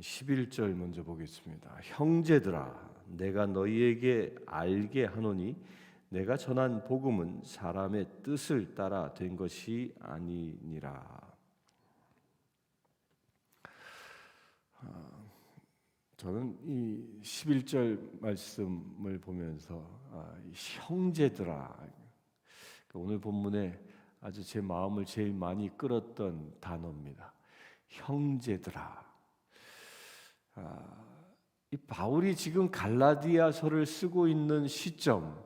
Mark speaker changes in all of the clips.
Speaker 1: 11절 먼저 보겠습니다. 형제들아 내가 너희에게 알게 하노니 내가 전한 복음은 사람의 뜻을 따라 된 것이 아니니라. 아, 저는 이 11절 말씀을 보면서 아, 이 형제들아 오늘 본문에 아주 제 마음을 제일 많이 끌었던 단어입니다. 형제들아. 아, 이 바울이 지금 갈라디아서를 쓰고 있는 시점,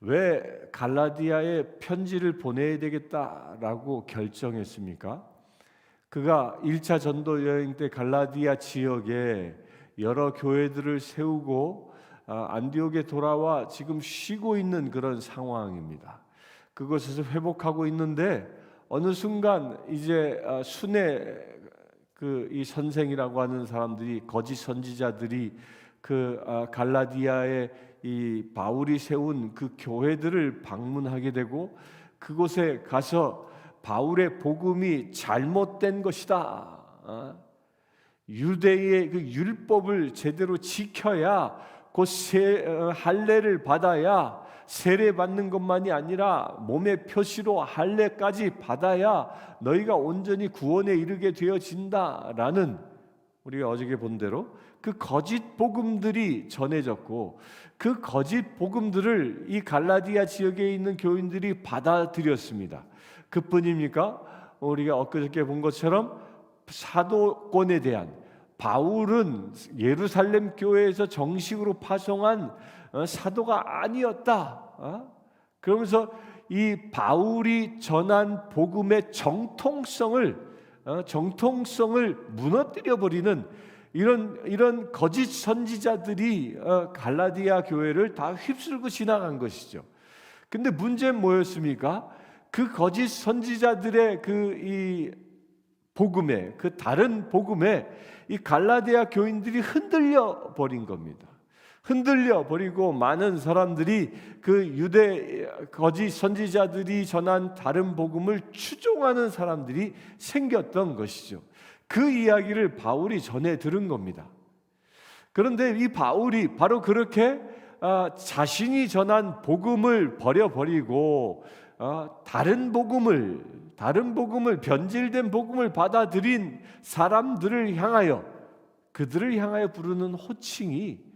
Speaker 1: 왜 갈라디아에 편지를 보내야 되겠다라고 결정했습니까? 그가 1차 전도 여행 때 갈라디아 지역에 여러 교회들을 세우고 아, 안디옥에 돌아와 지금 쉬고 있는 그런 상황입니다. 그곳에서 회복하고 있는데 어느 순간 이제 아, 순회 그 이 선생이라고 하는 사람들이 거짓 선지자들이 그 아, 갈라디아의 이 바울이 세운 그 교회들을 방문하게 되고 그곳에 가서 바울의 복음이 잘못된 것이다. 아, 유대의 그 율법을 제대로 지켜야 곧 세, 어, 할례를 받아야 세례 받는 것만이 아니라 몸의 표시로 할례까지 받아야 너희가 온전히 구원에 이르게 되어진다라는 우리가 어저께 본 대로 그 거짓 복음들이 전해졌고 그 거짓 복음들을 이 갈라디아 지역에 있는 교인들이 받아들였습니다. 그뿐입니까? 우리가 엊그저께 본 것처럼 사도권에 대한 바울은 예루살렘 교회에서 정식으로 파송한 어, 사도가 아니었다. 어? 그러면서 이 바울이 전한 복음의 정통성을 어, 정통성을 무너뜨려 버리는 이런 이런 거짓 선지자들이 갈라디아 교회를 다 휩쓸고 지나간 것이죠. 근데 문제는 뭐였습니까? 그 거짓 선지자들의 그 이 복음에 그 다른 복음에 이 갈라디아 교인들이 흔들려 버린 겁니다. 흔들려 버리고 많은 사람들이 그 유대 거짓 선지자들이 전한 다른 복음을 추종하는 사람들이 생겼던 것이죠. 그 이야기를 바울이 전해 들은 겁니다. 그런데 이 바울이 바로 그렇게 아, 자신이 전한 복음을 버려버리고 아, 다른 복음을 다른 복음을 변질된 복음을 받아들인 사람들을 향하여 그들을 향하여 부르는 호칭이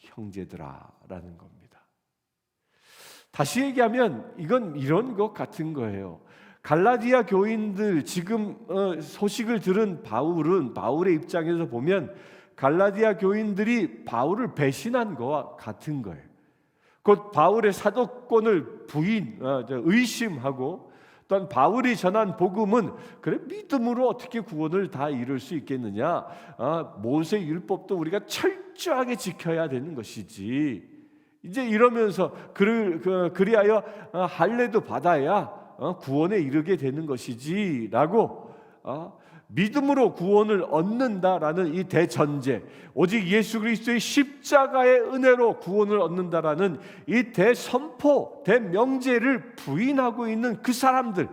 Speaker 1: 형제들아라는 겁니다. 다시 얘기하면 이건 이런 것 같은 거예요. 갈라디아 교인들 지금 어, 소식을 들은 바울은 바울의 입장에서 보면 갈라디아 교인들이 바울을 배신한 것과 같은 거예요. 곧 바울의 사도권을 부인, 어, 의심하고 또한 바울이 전한 복음은 그래 믿음으로 어떻게 구원을 다 이룰 수 있겠느냐? 아, 모세 율법도 우리가 철저하게 지켜야 되는 것이지. 이제 이러면서 그를 그, 그리하여 어, 할례도 받아야 어, 구원에 이르게 되는 것이지라고 어, 믿음으로 구원을 얻는다라는 이 대전제, 오직 예수 그리스도의 십자가의 은혜로 구원을 얻는다라는 이 대선포, 대명제를 부인하고 있는 그 사람들,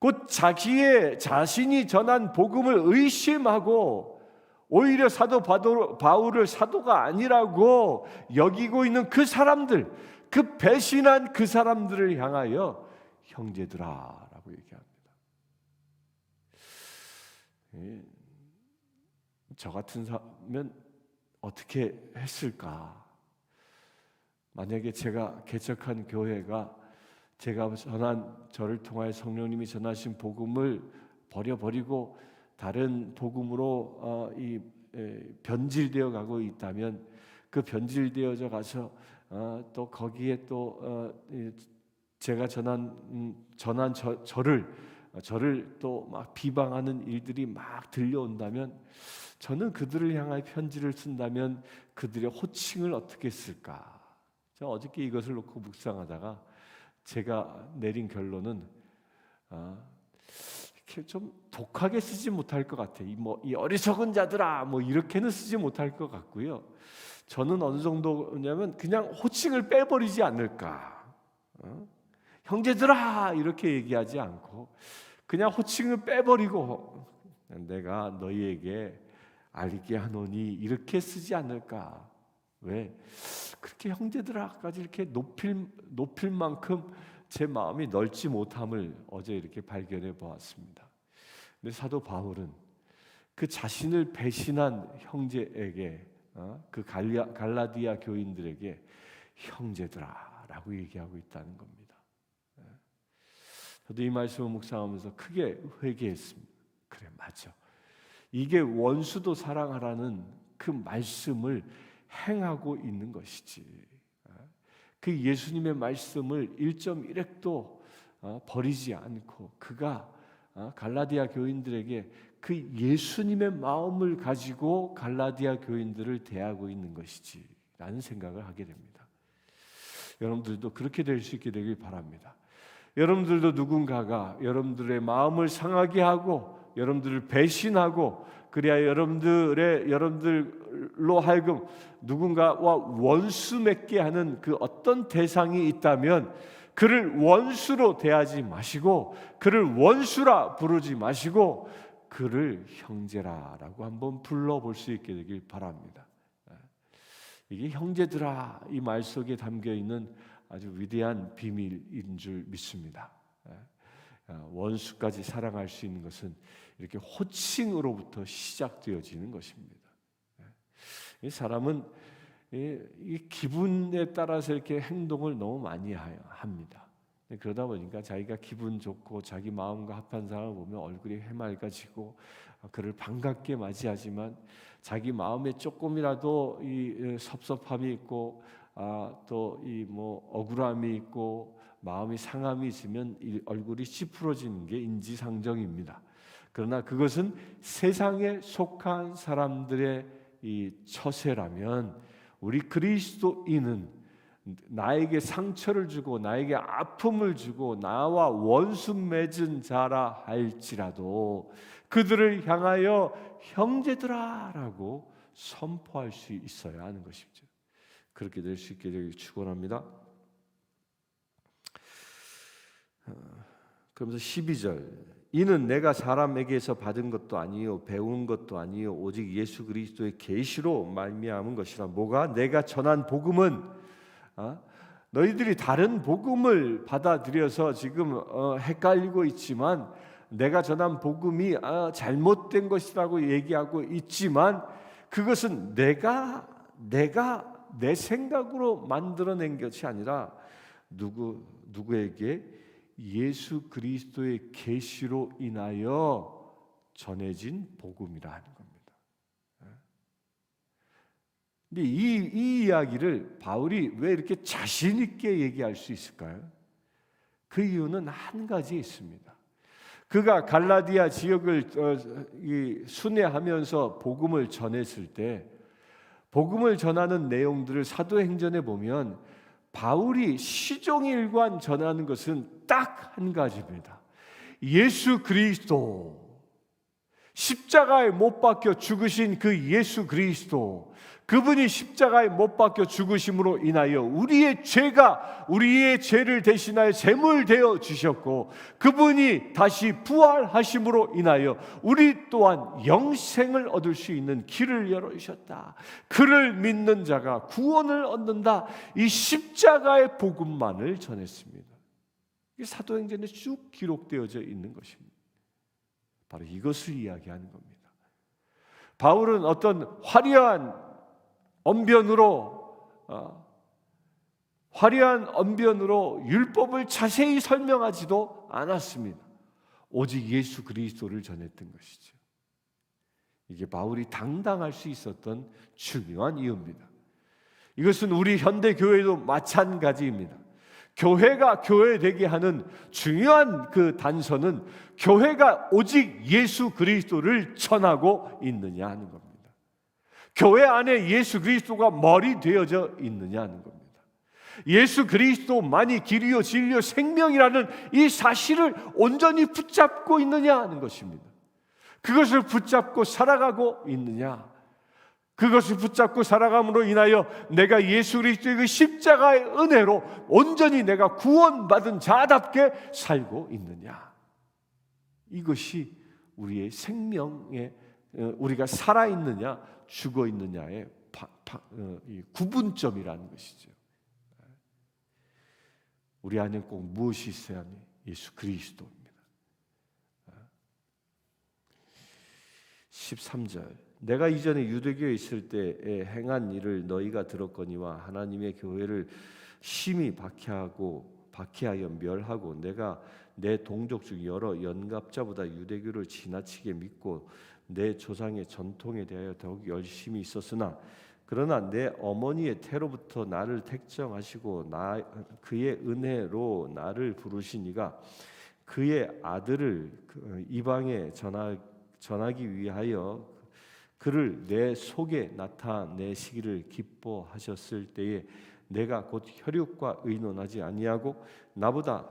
Speaker 1: 곧 자기의 자신이 전한 복음을 의심하고 오히려 사도 바울을 사도가 아니라고 여기고 있는 그 사람들, 그 배신한 그 사람들을 향하여 형제들아라고 얘기합니다. 예, 저 같은 사면 어떻게 했을까? 만약에 제가 개척한 교회가 제가 전한 저를 통하여 성령님이 전하신 복음을 버려버리고 다른 복음으로 어, 이 변질되어 가고 있다면 그 변질되어져 가서 어, 또 거기에 또 어, 제가 전한 음, 전한 저, 저를 저를 또 막 비방하는 일들이 막 들려온다면 저는 그들을 향하여 편지를 쓴다면 그들의 호칭을 어떻게 쓸까? 제가 어저께 이것을 놓고 묵상하다가 제가 내린 결론은 아, 이렇게 좀 독하게 쓰지 못할 것 같아. 이 뭐 이 어리석은 자들아 뭐 이렇게는 쓰지 못할 것 같고요. 저는 어느 정도냐면 그냥 호칭을 빼버리지 않을까. 어? 형제들아 이렇게 얘기하지 않고 그냥 호칭을 빼버리고 내가 너희에게 알게 하노니 이렇게 쓰지 않을까? 왜 그렇게 형제들아까지 이렇게 높일 높일 만큼 제 마음이 넓지 못함을 어제 이렇게 발견해 보았습니다. 근데 사도 바울은 그 자신을 배신한 형제에게 어? 그 갈라, 갈라디아 교인들에게 형제들아라고 얘기하고 있다는 겁니다. 예. 저도 이 말씀을 묵상하면서 크게 회개했습니다. 그래 맞아. 이게 원수도 사랑하라는 그 말씀을 행하고 있는 것이지. 예. 그 예수님의 말씀을 1.1핵도 어, 버리지 않고 그가 어, 갈라디아 교인들에게 그 예수님의 마음을 가지고 갈라디아 교인들을 대하고 있는 것이지라는 생각을 하게 됩니다. 여러분들도 그렇게 될 수 있게 되길 바랍니다. 여러분들도 누군가가 여러분들의 마음을 상하게 하고 여러분들을 배신하고 그래야 여러분들의 여러분들로 하여금 누군가와 원수 맺게 하는 그 어떤 대상이 있다면 그를 원수로 대하지 마시고 그를 원수라 부르지 마시고 그를 형제라라고 한번 불러볼 수 있게 되길 바랍니다. 이게 형제들아 이 말 속에 담겨 있는 아주 위대한 비밀인 줄 믿습니다. 원수까지 사랑할 수 있는 것은 이렇게 호칭으로부터 시작되어지는 것입니다. 이 사람은 이 기분에 따라서 이렇게 행동을 너무 많이 합니다. 그러다 보니까 자기가 기분 좋고 자기 마음과 합한 사람을 보면 얼굴이 해맑아지고 그를 반갑게 맞이하지만 자기 마음에 조금이라도 이 섭섭함이 있고 아, 또 이 뭐 억울함이 있고 마음이 상함이 있으면 이 얼굴이 찌푸러지는 게 인지상정입니다. 그러나 그것은 세상에 속한 사람들의 이 처세라면 우리 그리스도인은 나에게 상처를 주고 나에게 아픔을 주고 나와 원수 맺은 자라 할지라도 그들을 향하여 형제들아라고 선포할 수 있어야 하는 것이죠. 그렇게 될 수 있게 되길 축원합니다. 어, 그러면서 12절 이는 내가 사람에게서 받은 것도 아니요 배운 것도 아니요 오직 예수 그리스도의 계시로 말미암은 것이라 뭐가 내가 전한 복음은 어? 너희들이 다른 복음을 받아들여서 지금 어, 헷갈리고 있지만 내가 전한 복음이 아, 잘못된 것이라고 얘기하고 있지만 그것은 내가 내가 내 생각으로 만들어낸 것이 아니라 누구 누구에게 예수 그리스도의 계시로 인하여 전해진 복음이라는 겁니다. 근데 이, 이 이야기를 바울이 왜 이렇게 자신 있게 얘기할 수 있을까요? 그 이유는 한 가지 있습니다. 그가 갈라디아 지역을 어, 순회하면서 복음을 전했을 때 복음을 전하는 내용들을 사도행전에 보면 바울이 시종일관 전하는 것은 딱 한 가지입니다. 예수 그리스도 십자가에 못 박혀 죽으신 그 예수 그리스도 그분이 십자가에 못 박혀 죽으심으로 인하여 우리의 죄가 우리의 죄를 대신하여 제물 되어 주셨고 그분이 다시 부활하심으로 인하여 우리 또한 영생을 얻을 수 있는 길을 열어 주셨다. 그를 믿는 자가 구원을 얻는다. 이 십자가의 복음만을 전했습니다. 이 사도행전에 쭉 기록되어져 있는 것입니다. 바로 이것을 이야기하는 겁니다. 바울은 어떤 화려한 언변으로 어, 화려한 언변으로 율법을 자세히 설명하지도 않았습니다. 오직 예수 그리스도를 전했던 것이죠. 이게 바울이 당당할 수 있었던 중요한 이유입니다. 이것은 우리 현대 교회도 마찬가지입니다. 교회가 교회 되게 하는 중요한 그 단서는 교회가 오직 예수 그리스도를 전하고 있느냐 하는 겁니다. 교회 안에 예수 그리스도가 머리 되어져 있느냐는 겁니다. 예수 그리스도만이 길이요 진리요 생명이라는 이 사실을 온전히 붙잡고 있느냐 하는 것입니다. 그것을 붙잡고 살아가고 있느냐? 그것을 붙잡고 살아감으로 인하여 내가 예수 그리스도의 그 십자가의 은혜로 온전히 내가 구원받은 자답게 살고 있느냐? 이것이 우리의 생명의 어, 우리가 살아 있느냐 죽어 있느냐의 바, 바, 어, 이 구분점이라는 것이죠. 우리 안에 꼭 무엇이 있어야 하니 예수 그리스도입니다. 13절 내가 이전에 유대교에 있을 때에 행한 일을 너희가 들었거니와 하나님의 교회를 심히 박해하고 박해하여 멸하고 내가 내 동족 중 여러 연갑자보다 유대교를 지나치게 믿고 내 조상의 전통에 대하여 더욱 열심히 있었으나 그러나 내 어머니의 태로부터 나를 택정하시고 나 그의 은혜로 나를 부르시니가 그의 아들을 그 이방에 전하, 전하기 위하여 그를 내 속에 나타내시기를 기뻐하셨을 때에 내가 곧 혈육과 의논하지 아니하고 나보다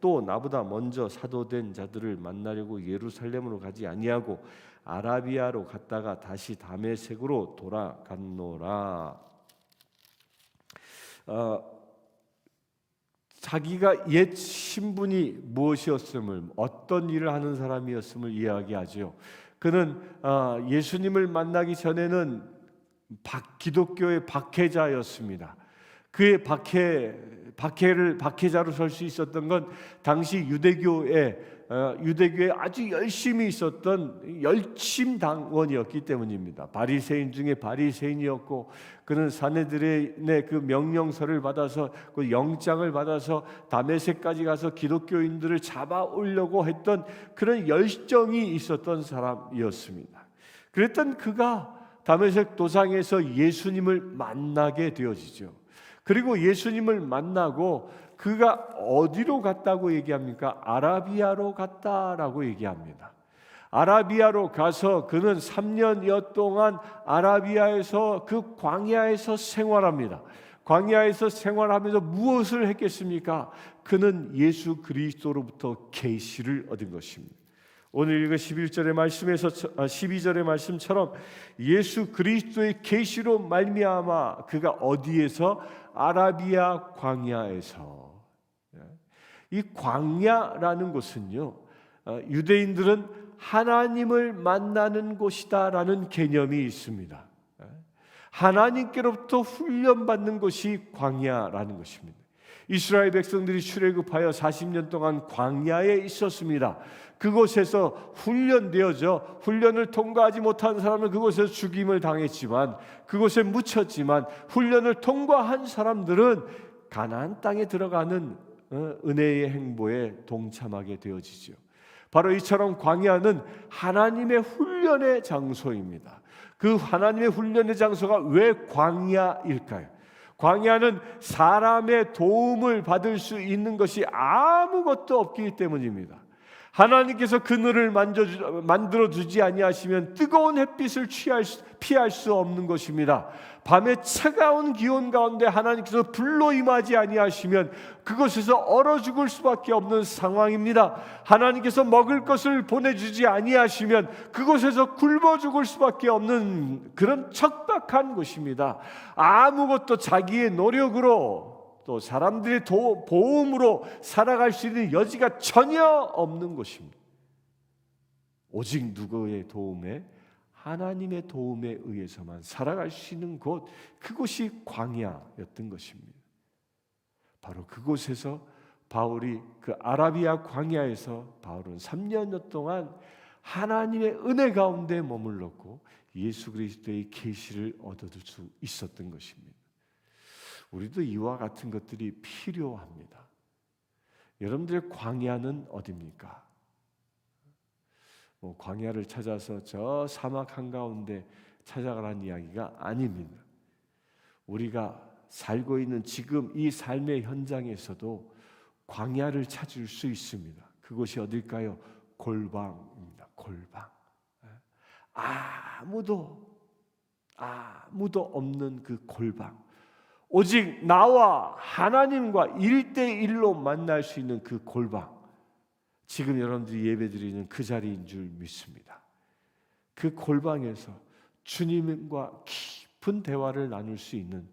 Speaker 1: 또 나보다 먼저 사도된 자들을 만나려고 예루살렘으로 가지 아니하고 아라비아로 갔다가 다시 다메섹으로 돌아갔노라. 어, 자기가 옛 신분이 무엇이었음을 어떤 일을 하는 사람이었음을 이야기하죠. 그는 어, 예수님을 만나기 전에는 박, 기독교의 박해자였습니다. 그의 박해 박해를 박해자로 설 수 있었던 건 당시 유대교의 어, 유대교에 아주 열심히 있었던 열심 당원이었기 때문입니다. 바리새인 중에 바리새인이었고 그는 사내들의 그 명령서를 받아서 그 영장을 받아서 다메섹까지 가서 기독교인들을 잡아오려고 했던 그런 열정이 있었던 사람이었습니다. 그랬던 그가 다메섹 도상에서 예수님을 만나게 되어지죠. 그리고 예수님을 만나고 그가 어디로 갔다고 얘기합니까? 아라비아로 갔다라고 얘기합니다. 아라비아로 가서 그는 3년여 동안 아라비아에서 그 광야에서 생활합니다. 광야에서 생활하면서 무엇을 했겠습니까? 그는 예수 그리스도로부터 계시를 얻은 것입니다. 오늘 읽은 11절의 말씀에서 12절의 아, 말씀처럼 예수 그리스도의 계시로 말미암아 그가 어디에서 아라비아 광야에서 예. 이 광야라는 곳은요 어, 유대인들은 하나님을 만나는 곳이다라는 개념이 있습니다. 예. 하나님께로부터 훈련받는 것이 광야라는 것입니다. 이스라엘 백성들이 출애굽하여 40년 동안 광야에 있었습니다. 그곳에서 훈련되어져 훈련을 통과하지 못한 사람은 그곳에서 죽임을 당했지만 그곳에 묻혔지만 훈련을 통과한 사람들은 가나안 땅에 들어가는 어, 은혜의 행보에 동참하게 되어지죠. 바로 이처럼 광야는 하나님의 훈련의 장소입니다. 그 하나님의 훈련의 장소가 왜 광야일까요? 광야는 사람의 도움을 받을 수 있는 것이 아무것도 없기 때문입니다. 하나님께서 그늘을 만들어 주지 아니하시면 뜨거운 햇빛을 취할 수, 피할 수 없는 것입니다. 밤에 차가운 기온 가운데 하나님께서 불로 임하지 아니하시면 그곳에서 얼어 죽을 수밖에 없는 상황입니다. 하나님께서 먹을 것을 보내주지 아니하시면 그곳에서 굶어 죽을 수밖에 없는 그런 척박한 곳입니다. 아무것도 자기의 노력으로 또 사람들의 도, 보험으로 살아갈 수 있는 여지가 전혀 없는 것입니다. 오직 누구의 도움에 하나님의 도움에 의해서만 살아갈 수 있는 곳 그곳이 광야였던 것입니다. 바로 그곳에서 바울이 그 아라비아 광야에서 바울은 3년여 동안 하나님의 은혜 가운데 머물렀고 예수 그리스도의 계시를 얻어들 수 있었던 것입니다. 우리도 이와 같은 것들이 필요합니다. 여러분들의 광야는 어디입니까? 뭐 광야를 찾아서 저 사막 한가운데 찾아가라는 이야기가 아닙니다. 우리가 살고 있는 지금 이 삶의 현장에서도 광야를 찾을 수 있습니다. 그곳이 어딜까요? 골방입니다. 골방. 아무도 아무도 없는 그 골방. 오직 나와 하나님과 일대일로 만날 수 있는 그 골방. 지금 여러분들이 예배드리는 그 자리인 줄 믿습니다. 그 골방에서 주님과 깊은 대화를 나눌 수 있는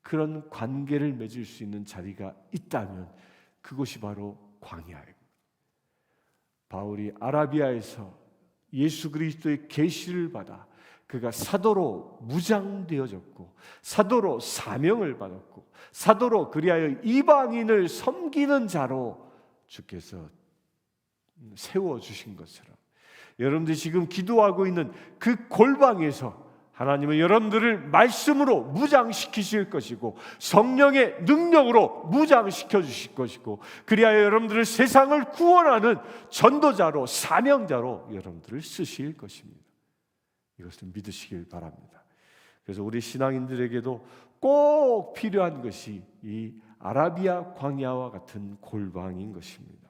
Speaker 1: 그런 관계를 맺을 수 있는 자리가 있다면 그곳이 바로 광야입니다. 바울이 아라비아에서 예수 그리스도의 계시를 받아 그가 사도로 무장되어졌고 사도로 사명을 받았고 사도로 그리하여 이방인을 섬기는 자로 주께서 세워 주신 것처럼 여러분들이 지금 기도하고 있는 그 골방에서 하나님은 여러분들을 말씀으로 무장시키실 것이고 성령의 능력으로 무장시켜 주실 것이고 그리하여 여러분들을 세상을 구원하는 전도자로 사명자로 여러분들을 쓰실 것입니다. 이것을 믿으시길 바랍니다. 그래서 우리 신앙인들에게도 꼭 필요한 것이 이 아라비아 광야와 같은 골방인 것입니다.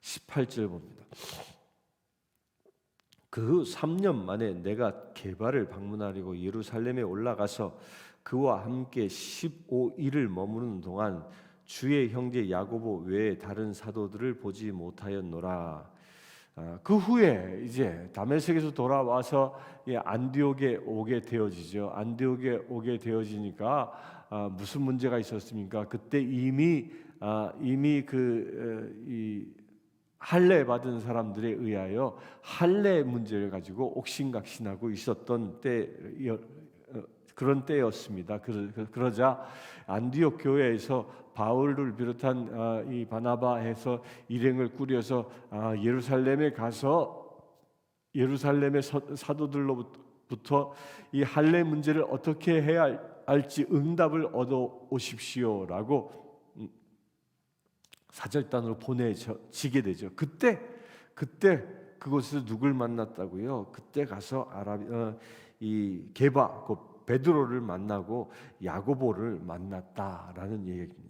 Speaker 1: 18절 봅니다. 그 후 3년 만에 내가 개발을 방문하려고 예루살렘에 올라가서 그와 함께 15일을 머무는 동안 주의 형제 야고보 외에 다른 사도들을 보지 못하였노라. 아, 그 후에 이제 다메섹에서 돌아와서 안디옥에 오게 되어지죠. 안디옥에 오게 되어지니까 아, 무슨 문제가 있었습니까? 그때 이미 아, 이미 그이 할례 받은 사람들에 의하여 할례 문제를 가지고 옥신각신하고 있었던 때 어, 그런 때였습니다. 그러자 안디옥 교회에서 바울을 비롯한 아, 이 바나바해서 일행을 꾸려서 아, 예루살렘에 가서 예루살렘의 사도들로부터 이 할례 문제를 어떻게 해야 할지 응답을 얻어 오십시오라고 사절단으로 보내지게 되죠. 그때 그때 그곳에서 누굴 만났다고요? 그때 가서 아라비 어, 이 게바 그 베드로를 만나고 야고보를 만났다라는 얘기입니다.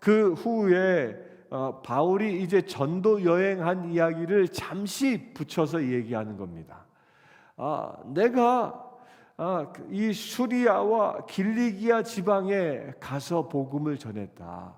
Speaker 1: 그 후에 어, 바울이 이제 전도 여행한 이야기를 잠시 붙여서 얘기하는 겁니다. 아, 내가 아, 그이 수리아와 길리기아 지방에 가서 복음을 전했다.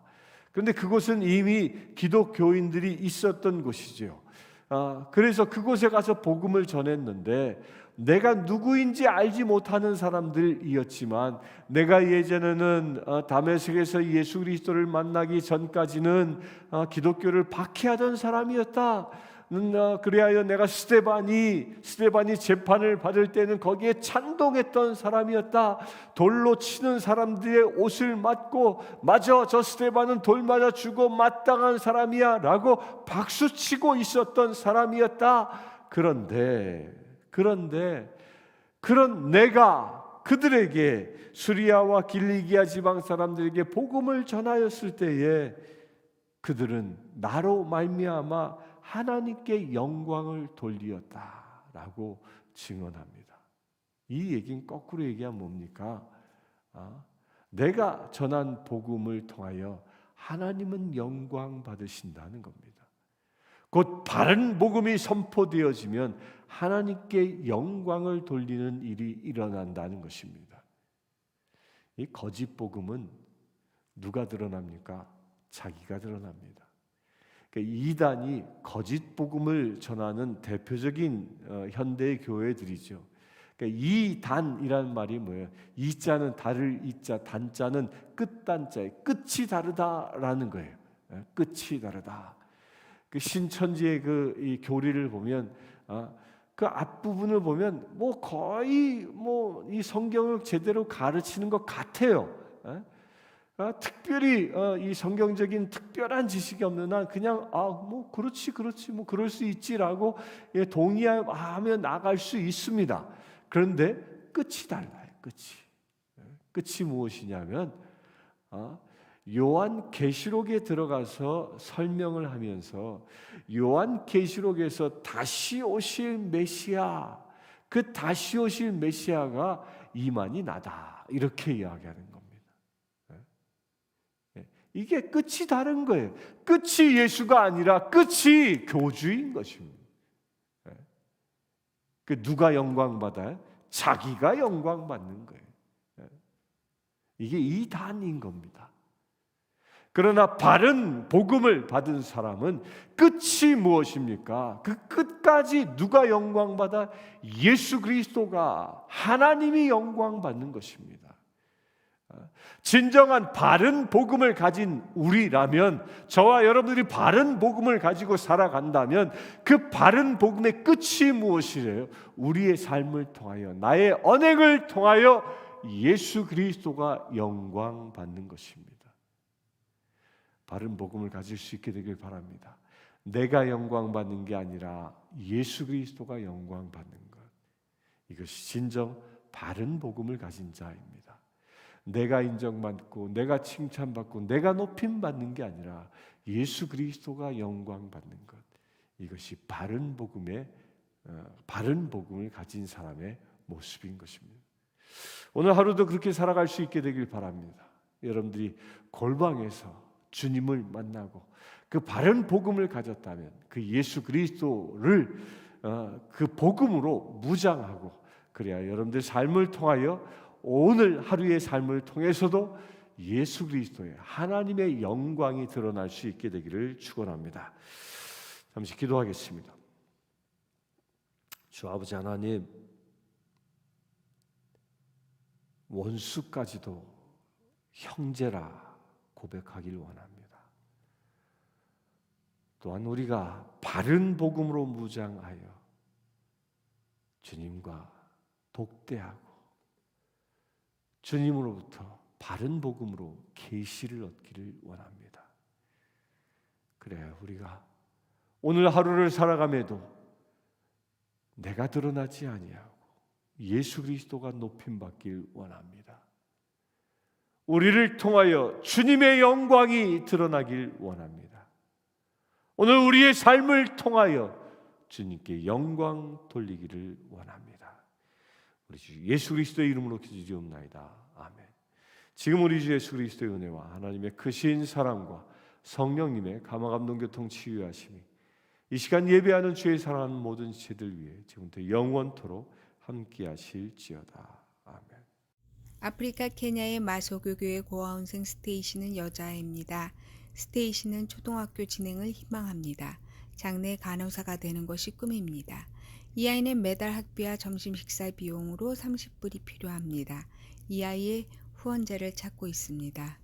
Speaker 1: 그런데 그곳은 이미 기독교인들이 있었던 곳이죠. 아, 그래서 그곳에 가서 복음을 전했는데 내가 누구인지 알지 못하는 사람들이었지만 내가 예전에는 어, 다메섹에서 예수 그리스도를 만나기 전까지는 어, 기독교를 박해하던 사람이었다. 어, 그리하여 내가 스테반이 스테반이 재판을 받을 때는 거기에 찬동했던 사람이었다. 돌로 치는 사람들의 옷을 맞고 맞아 저 스테반은 돌 맞아 죽어 마땅한 사람이야라고 박수 치고 있었던 사람이었다. 그런데 그런데 그런 내가 그들에게 수리아와 길리기아 지방 사람들에게 복음을 전하였을 때에 그들은 나로 말미암아 하나님께 영광을 돌리었다라고 증언합니다. 이 얘기는 거꾸로 얘기하면 뭡니까? 아, 내가 전한 복음을 통하여 하나님은 영광 받으신다는 겁니다. 곧 바른 복음이 선포되어지면 하나님께 영광을 돌리는 일이 일어난다는 것입니다. 이 거짓 복음은 누가 드러납니까? 자기가 드러납니다. 그러니까 이단이 거짓 복음을 전하는 대표적인 어, 현대 교회들이죠. 그러니까 이단이라는 말이 뭐예요? 이자는 다를 이자, 단자는 끝단자의 끝이 다르다라는 거예요. 예, 끝이 다르다. 그 신천지의 그 교리를 보면 어, 그 앞부분을 보면 뭐 거의 뭐 이 성경을 제대로 가르치는 것 같아요. 예? 아, 특별히 어, 이 성경적인 특별한 지식이 없는 한 그냥 아 뭐 그렇지 그렇지 뭐 그럴 수 있지라고 예, 동의하며 나갈 수 있습니다. 그런데 끝이 달라요. 끝이 예, 끝이 무엇이냐면 어, 요한 계시록에 들어가서 설명을 하면서 요한 계시록에서 다시 오실 메시아 그 다시 오실 메시아가 이만이 나다 이렇게 이야기하는 겁니다. 이게 끝이 다른 거예요. 끝이 예수가 아니라 끝이 교주인 것입니다. 예. 그 누가 영광 받아요? 자기가 영광 받는 거예요. 예. 이게 이단인 겁니다. 그러나 바른 복음을 받은 사람은 끝이 무엇입니까? 그 끝까지 누가 영광 받아? 예수 그리스도가 하나님이 영광 받는 것입니다. 진정한 바른 복음을 가진 우리라면 저와 여러분들이 바른 복음을 가지고 살아간다면 그 바른 복음의 끝이 무엇이래요? 우리의 삶을 통하여 나의 언행을 통하여 예수 그리스도가 영광 받는 것입니다. 바른 복음을 가질 수 있게 되길 바랍니다. 내가 영광 받는 게 아니라 예수 그리스도가 영광 받는 것. 이것이 진정 바른 복음을 가진 자입니다. 내가 인정받고 내가 칭찬받고 내가 높임 받는 게 아니라 예수 그리스도가 영광 받는 것. 이것이 바른 복음의 어, 바른 복음을 가진 사람의 모습인 것입니다. 오늘 하루도 그렇게 살아갈 수 있게 되길 바랍니다. 여러분들이 골방에서 주님을 만나고 그 바른 복음을 가졌다면 그 예수 그리스도를 어, 그 복음으로 무장하고 그래야 여러분들 삶을 통하여 오늘 하루의 삶을 통해서도 예수 그리스도의 하나님의 영광이 드러날 수 있게 되기를 축원합니다. 잠시 기도하겠습니다. 주 아버지 하나님 원수까지도 형제라 고백하길 원합니다. 또한 우리가 바른 복음으로 무장하여 주님과 독대하고 주님으로부터 바른 복음으로 계시를 얻기를 원합니다. 그래 우리가 오늘 하루를 살아감에도 내가 드러나지 아니하고 예수 그리스도가 높임 받길 원합니다. 우리를 통하여 주님의 영광이 드러나길 원합니다. 오늘 우리의 삶을 통하여 주님께 영광 돌리기를 원합니다. 우리 주 예수 그리스도의 이름으로 기도드리옵나이다. 아멘. 지금 우리 주 예수 그리스도의 은혜와 하나님의 크신 사랑과 성령님의 감화 감동 교통 치유하심이 이 시간 예배하는 주의 사랑하는 모든 지체들 위해 지금부터 영원토록 함께 하실지어다.
Speaker 2: 아프리카 케냐의 마소교교의 고아원생 스테이시는 여자입니다. 스테이시는 초등학교 진행을 희망합니다. 장래 간호사가 되는 것이 꿈입니다. 이 아이는 매달 학비와 점심 식사 비용으로 30불이 필요합니다. 이 아이의 후원자를 찾고 있습니다.